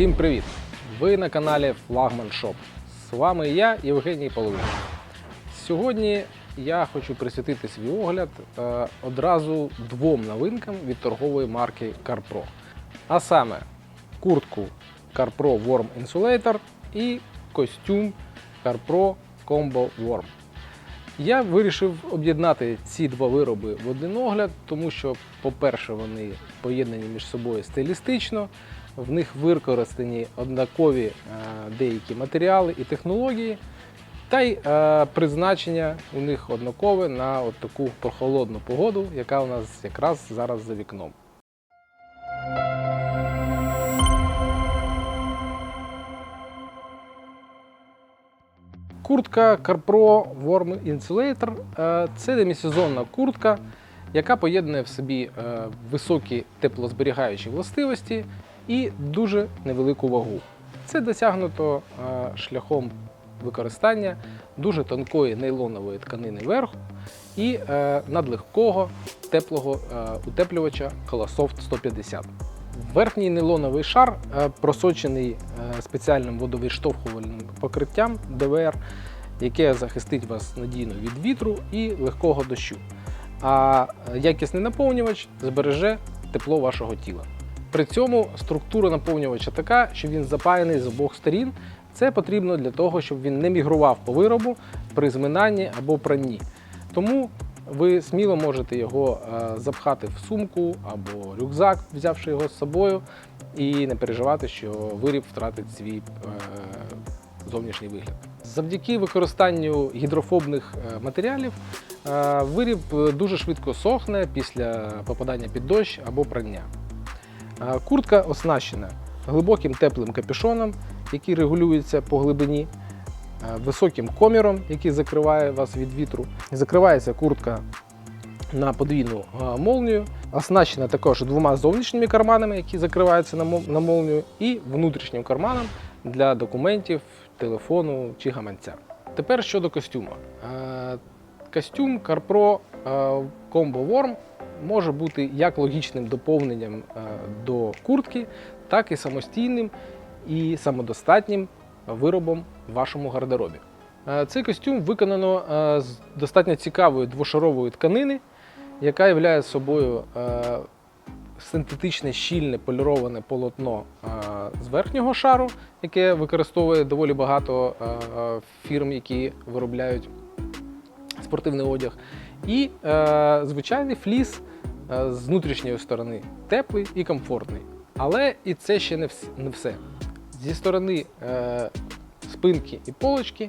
Всім привіт! Ви на каналі Флагман Шоп. З вами я, Євгеній Половин. Сьогодні я хочу присвятити свій огляд е, одразу двом новинкам від торгової марки CarPro. А саме куртку CarPro Worm Insulator і костюм CarPro Combo Worm. Я вирішив об'єднати ці два вироби в один огляд, тому що, по-перше, вони поєднані між собою стилістично, в них використані однакові е, деякі матеріали і технології, та й е, призначення у них однакове на от таку прохолодну погоду, яка у нас якраз зараз за вікном. Куртка CarPro Warm Insulator е, це демісезонна куртка, яка поєднує в собі е, високі теплозберігаючі властивості і дуже невелику вагу. Це досягнуто е, шляхом використання дуже тонкої нейлонової тканини верху і надлегкого теплого утеплювача Holosoft 150. Верхній нейлоновий шар е, просочений е, спеціальним водовідштовхувальним покриттям ДВР, яке захистить вас надійно від вітру і легкого дощу. А е, якісний наповнювач збереже тепло вашого тіла. При цьому структура наповнювача така, що він запаяний з обох сторін. Це потрібно для того, щоб він не мігрував по виробу при зминанні або пранні. Тому ви сміло можете його е, запхати в сумку або рюкзак, взявши його з собою, і не переживати, що виріб втратить свій е, зовнішній вигляд. Завдяки використанню гідрофобних е, матеріалів виріб дуже швидко сохне після попадання під дощ або прання. Куртка оснащена глибоким теплим капюшоном, який регулюється по глибині, високим коміром, який закриває вас від вітру. Закривається куртка на подвійну е, молнію, оснащена також двома зовнішніми карманами, які закриваються на мол- молнію, і внутрішнім карманом для документів, телефону чи гаманця. Тепер щодо костюму. Е, Костюм CarPro е, Combo Worm може бути як логічним доповненням е, до куртки, так і самостійним і самодостатнім виробом в вашому гардеробі. Е, Цей костюм виконано е, з достатньо цікавої двошарової тканини, яка являє собою е, синтетичне щільне поліроване полотно з верхнього шару, яке використовує доволі багато фірм, які виробляють спортивний одяг, і звичайний фліс з внутрішньої сторони теплий і комфортний. Але і це ще не все. Зі сторони е, спинки і полочки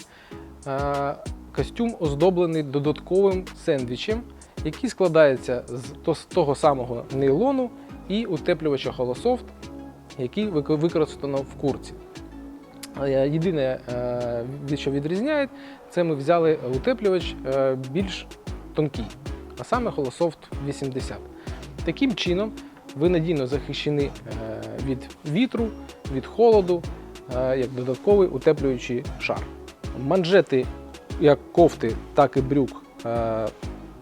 е, костюм оздоблений додатковим сендвічем, який складається з того самого нейлону і утеплювача Holosoft, який використано в курці. Е, Єдине, е, що відрізняє, це ми взяли утеплювач е, більш тонкий, а саме Holosoft 80. Таким чином, ви надійно захищені е, від вітру, від холоду, е, як додатковий утеплюючий шар. Манжети як кофти, так і брюк е,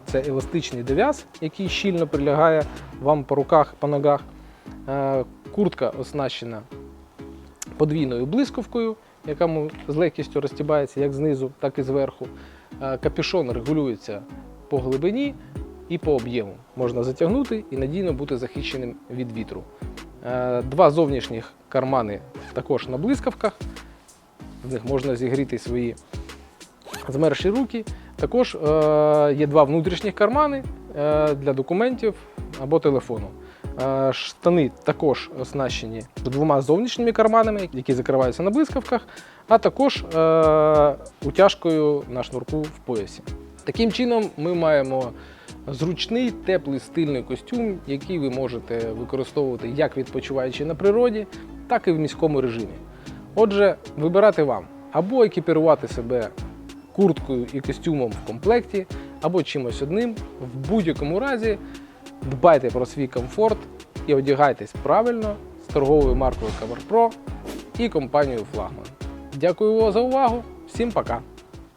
це еластичний дов'яз, який щільно прилягає вам по руках, по ногах. Куртка оснащена подвійною блискавкою, яка з легкістю розтібається як знизу, так і зверху. Капюшон регулюється по глибині і по об'єму. Можна затягнути і надійно бути захищеним від вітру. Е, Два зовнішніх кармани також на блискавках. В них можна зігріти свої змерші руки. Також е, є два внутрішніх кармани е, для документів або телефону. Штани також оснащені двома зовнішніми карманами, які закриваються на блискавках, а також утяжкою на шнурку в поясі. Таким чином, ми маємо зручний, теплий стильний костюм, який ви можете використовувати як відпочиваючи на природі, так і в міському режимі. Отже, вибирати вам або екіпірувати себе курткою і костюмом в комплекті, або чимось одним. В будь-якому разі дбайте про свій комфорт і одягайтесь правильно з торговою маркою CoverPro і компанією Flagman. Дякую за увагу, всім пока!